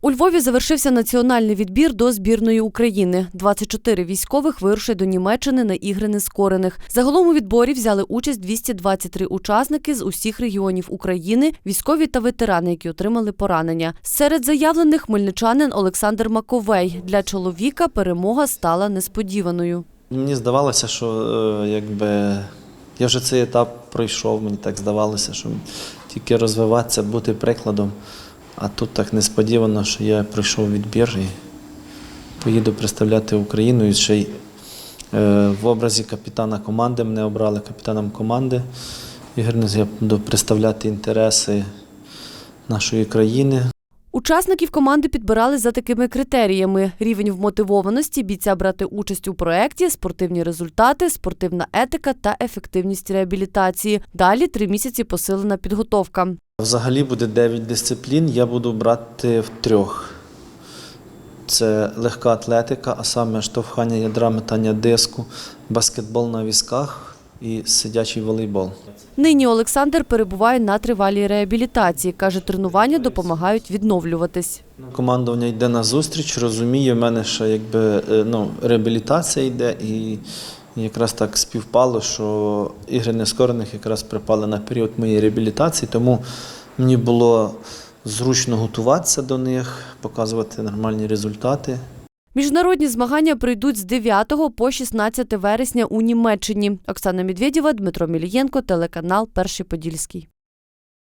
У Львові завершився національний відбір до збірної України. 24 військових вирушать до Німеччини на ігри нескорених. Загалом у відборі взяли участь 223 учасники з усіх регіонів України, військові та ветерани, які отримали поранення. Серед заявлених хмельничанин Олександр Маковей. Для чоловіка перемога стала несподіваною. Мені здавалося, що е, якби я вже цей етап пройшов, мені так здавалося, що тільки розвиватися, бути прикладом. А тут так несподівано, що я пройшов відбір і поїду представляти Україну. І ще й е, в образі капітана команди мене обрали капітаном команди. Ігорне, я буду представляти інтереси нашої країни. Учасників команди підбирали за такими критеріями: рівень вмотивованості бійця брати участь у проєкті, спортивні результати, спортивна етика та ефективність реабілітації. Далі три місяці посилена підготовка. Взагалі буде 9 дисциплін, я буду брати в трьох. Це легка атлетика, а саме штовхання ядра, метання диску, баскетбол на візках і сидячий волейбол. Нині Олександр перебуває на тривалій реабілітації. каже, тренування допомагають відновлюватись. Командування йде на зустріч, розуміє, в мене ще якби е, ну, реабілітація йде, і якраз так співпало, що ігри нескорених якраз припали на період моєї реабілітації, тому мені було зручно готуватися до них, показувати нормальні результати. Міжнародні змагання пройдуть з 9 по 16 вересня у Німеччині. Оксана Медведєва, Дмитро Мілієнко, телеканал Перший Подільський.